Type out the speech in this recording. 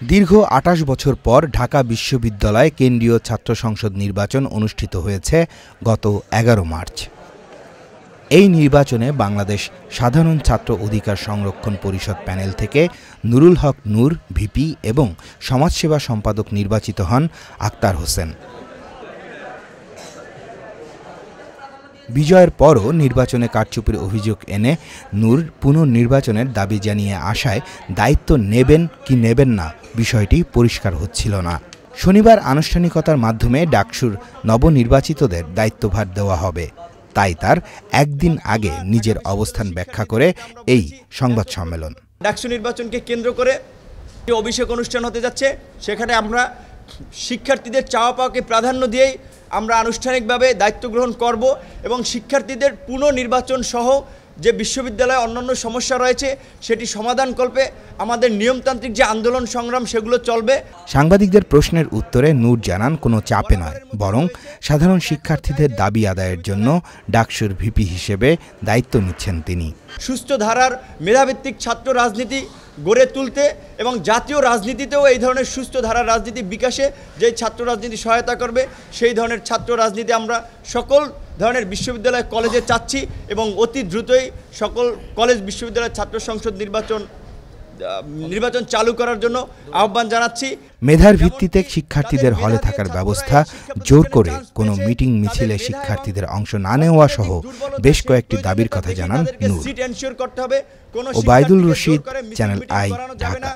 দীর্ঘ আটাশ বছর পর ঢাকা বিশ্ববিদ্যালয়ে কেন্দ্রীয় ছাত্র সংসদ নির্বাচন অনুষ্ঠিত হয়েছে গত এগারো মার্চ। এই নির্বাচনে বাংলাদেশ সাধারণ ছাত্র অধিকার সংরক্ষণ পরিষদ প্যানেল থেকে নুরুল হক নূর, ভিপি এবং সমাজসেবা সম্পাদক নির্বাচিত হন আক্তার হোসেন। বিজয়ের পরও নির্বাচনে কারচুপির অভিযোগ এনে নূর পুনর্নির্বাচনের দাবি জানিয়ে আসায় দায়িত্ব নেবেন কি নেবেন না বিষয়টি পরিষ্কার হচ্ছিল না। শনিবার আনুষ্ঠানিকতার মাধ্যমে ডাকসুর নবনির্বাচিতদের দায়িত্বভার দেওয়া হবে। তাই তার একদিন আগে নিজের অবস্থান ব্যাখ্যা করে এই সংবাদ সম্মেলন। ডাকসু নির্বাচনকে কেন্দ্র করে অভিষেক অনুষ্ঠান হতে যাচ্ছে, সেখানে আমরা শিক্ষার্থীদের চাওয়া পাওয়াকে প্রাধান্য দিয়েই আমরা আনুষ্ঠানিকভাবে দায়িত্ব গ্রহণ করব এবং শিক্ষার্থীদের পুনর্নির্বাচন সহ যে বিশ্ববিদ্যালয়ে অন্যান্য সমস্যা রয়েছে সেটি সমাধান কল্পে আমাদের নিয়মতান্ত্রিক যে আন্দোলন সংগ্রাম সেগুলো চলবে। সাংবাদিকদের প্রশ্নের উত্তরে নূর জানান কোনো চাপে নয় বরং সাধারণ শিক্ষার্থীদের দাবি আদায়ের জন্য ডাকসুর ভিপি হিসেবে দায়িত্ব নিচ্ছেন তিনি। সুস্থ ধারার মেধাভিত্তিক ছাত্র রাজনীতি গড়ে তুলতে এবং জাতীয় রাজনীতিতেও এই ধরনের সুস্থ ধারার রাজনীতি বিকাশে যে ছাত্র রাজনীতি সহায়তা করবে, সেই ধরনের ছাত্র রাজনীতি আমরা সকল ধরনের বিশ্ববিদ্যালয় কলেজে চাচ্ছি এবং অতি দ্রুতই সকল কলেজ, বিশ্ববিদ্যালয়, ছাত্র সংসদ নির্বাচন নির্বাচন চালু করার জন্য আহ্বান জানাচ্ছি। মেধার ভিত্তিতে শিক্ষার্থীদের হলে থাকার ব্যবস্থা জোর করে কোনো মিটিং মিছিলে শিক্ষার্থীদের অংশ না নেওয়া সহ বেশ কয়েকটি দাবির কথা জানান নূর। Obaidul Rashid, channel I, Dhaka.